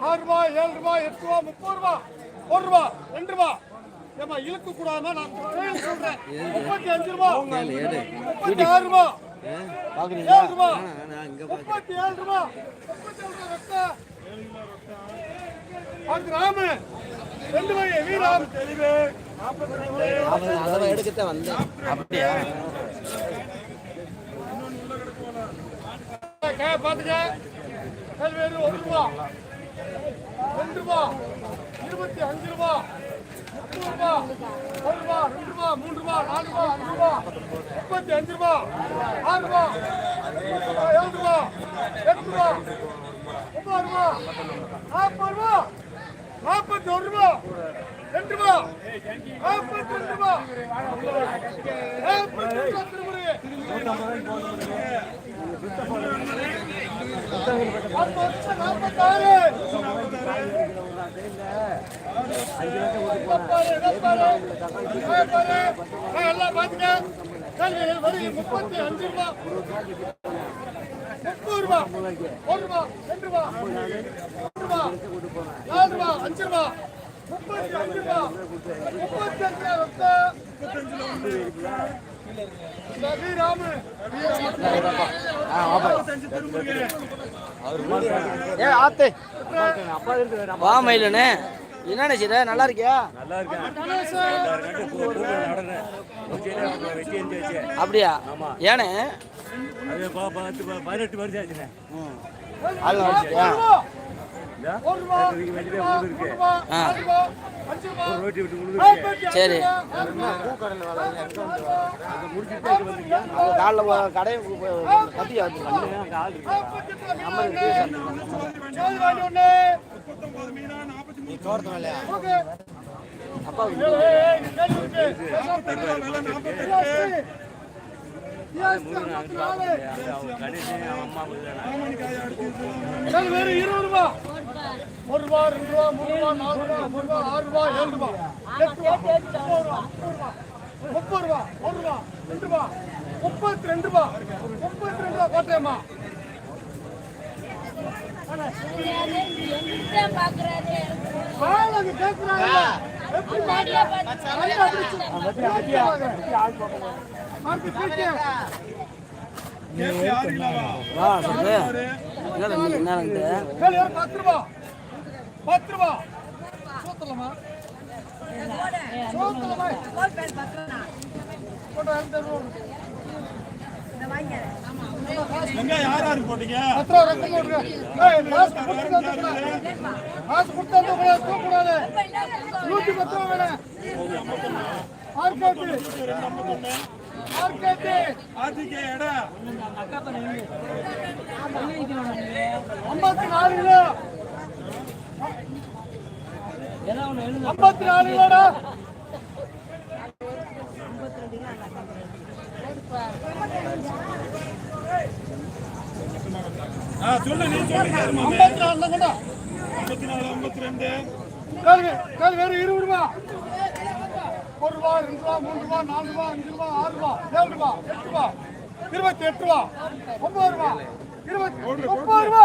ஆறு ரூபா ஏழு ரூபா எட்டு ரூபா முப்பது ரூபா ஒரு ரூபா ரெண்டு ரூபா ஏமா இழுக்க கூடாதுமா? நான் சொல்றேன். முப்பத்தி அஞ்சு ரூபா முப்பத்தி ஆறு ரூபா ஏழு ரூபா முப்பத்தி ஏழு ரூபா முப்பத்தி ஏழு ரூபா ராமு. ரெண்டு வை வீராம். தெளிவு எடுக்கத்தான் வந்தேன். அப்படியா? பாத்துக்க. ஒரு ரூபா ரெண்டு ரூபா இருபத்தி அஞ்சு ரூபா முப்பது ரூபா ஒரு ரூபா ரெண்டு ரூபா மூணு ரூபா நாலு ரூபா அஞ்சு ரூபா முப்பத்தி அஞ்சு ரூபா ஆறு ரூபா ஏழு ரூபா எட்டு ரூபா ஒன்பது ரூபா நாற்பது ரூபா நாற்பத்தி ஒரு ரூபா. ரெண்டு ரூபா. நாற்பத்தி ரெண்டு ரூபா. நாற்பத்தி ரெண்டு நாற்பத்தாறு. எல்லாம் பாத்துக்க முப்பத்தி அஞ்சு ரூபா. முப்பது ரூபா. ஒரு ரூபா ரெண்டு ரூபா நாலு ரூபா அஞ்சு ரூபா. முப்பத்தி அஞ்சு முப்பத்தி அஞ்சு வா மயிலனே. என்னண்ணே செய்ற நல்லா இருக்கியா? அப்படியா? ஏனே? பதினெட்டு வருஷம் ஆச்சுண்ணே. சரி. காலைல கடையை கத்தியா இருபது ரூபா. ஒரு ரூபா ரெண்டு ரூபா மூணு ரூபா நாலு ரூபா அஞ்சு ரூபா ஆறு ரூபா ஏழு ரூபா எட்டு ரூபா முப்பது ரூபா முப்பது ரூபா ஒரு ரூபா ரெண்டு ரூபா முப்பத்தி ரெண்டு ரூபா முப்பத்தி ரெண்டு ரூபா கோட்டையம்மா என்ன பத்து ரூபா. சோத்தலமா சோத்தலமா போட்டோ பத்து ரூபா மாசு கொடுத்து தூக்கக்கூடாது. நூத்தி பத்து ரூபா வேணும். ஆர்காட்டு. ஆர்காட்டு. ஆர்டிகே எடை கிலோ. ஐம்பத்தி நாலு ஆ சொல்லு நீ சொல்லுங்க ஐம்பத்தி நாலு கொண்டா ஐம்பத்தி நாலு ஐம்பத்தி ரெண்டு. கேள்வி கேள்வி வேறு இருபது ரூபா. ஒரு ரூபா ரெண்டு ரூபா மூணு ரூபா நாலு ரூபா அஞ்சு ரூபா ஆறு ரூபா ஏழு ரூபா எட்டு ரூபா இருபத்தி எட்டு ரூபா ஒன்பது ரூபா இருபத்தி முப்பது ரூபா.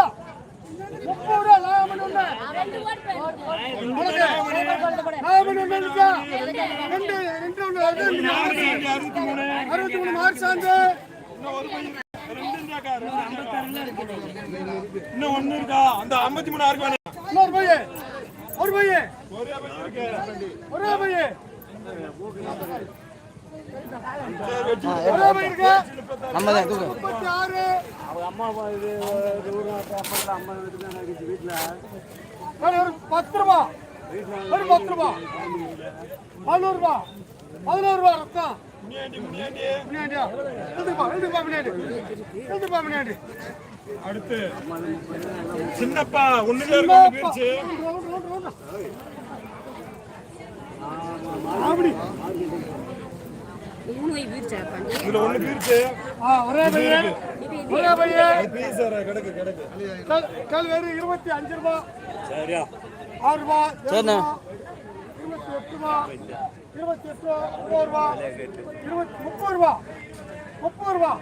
முப்பது ரூபா. அறுபத்தி மூணு மார்க் சார்ந்து இன்னும் ஒண்ணு இருக்கா அந்த ஐம்பத்தி மூணு பையன் ஒரு பையன் ஒரே இருக்கு ஒரே நம்ம தான் முப்பத்தி ஆறு. அவங்க அம்மா அப்பா இது ஒரு அம்மா வீட்டுக்கு வீட்டுல சரி, ஒரு பத்து ரூபா. ஒரு பத்து ரூபா. பதினோரு ரூபா. பதினோரு ரூபா ரத்தம். அடுத்து சின்னப்பா ஒண்ணுல இருக்கு இதுல ஒண்ணு பிரிச்சு ஒரே பையன் கிடக்கு கிடக்கு கல் இருபத்தி அஞ்சு ரூபா சரியா ஆறு ரூபா இருபத்தி எட்டு ரூபா இருபத்தி எட்டு ரூபா முப்பது ரூபா இருபத்தி முப்பது ரூபா முப்பது ரூபா.